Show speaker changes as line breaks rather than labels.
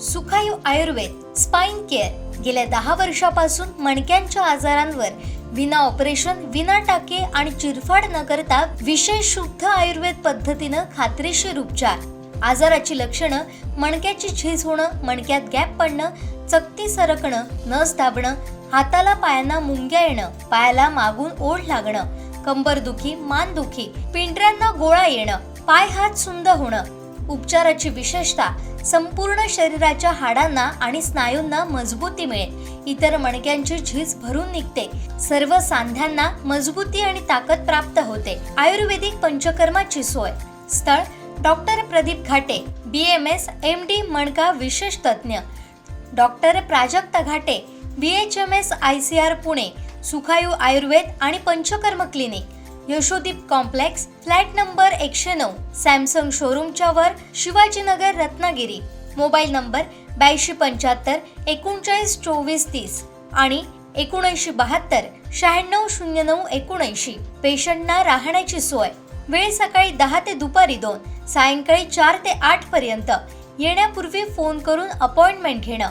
Sukhayu Ayurveda spine care गेल्या दहा वर्षापासून मणक्यांच्या आजारांवर विना ऑपरेशन विना टाके आणि चिरफाड न करता विशेष शुद्ध आयुर्वेद पद्धतीनं खात्रीशीर उपचार. आजाराची लक्षणं मणक्याची झीज होणं मणक्यात गॅप पडणं चकती सरकणं नस दाबणं हाताला पायांना मुंग्या येणं पायाला मागून ओढ लागणं कंबरदुखी मानदुखी पिंढऱ्यांना गोळा येणं पाय हात सुंद होणं उपचाराची विशेषता संपूर्ण शरीराच्या हाडांना आणि स्नायूंना मजबूती मिळेल. इतर मणक्यांची झीज भरून निघते. सर्व सांध्यांना मजबूती आणि ताकद प्राप्त होते. आयुर्वेदिक पंचकर्माची सोय. स्थळ doctor Pradeep Ghate B M S M D मणका विशेष तज्ज्ञ. Doctor Prajakta Ghate B H M S I C R Pune Sukhayu Ayurved आणि panchakarma clinic. Yashodeep complex flat number एकशे नऊ सॅमसंग शोरूमच्या वर शिवाजीनगर रत्नागिरी. मोबाईल नंबर ब्याऐंशी पंच्याहत्तर एकोणचाळीस चोवीस तीस आणि एकोणऐंशी बहात्तर शहाण्णव शून्य नऊ एकोणऐंशी. पेशंटना राहण्याची सोय. वेळ सकाळी दहा ते दुपारी दोन सायंकाळी चार ते आठ पर्यंत. येण्यापूर्वी फोन करून अपॉइंटमेंट घेणं.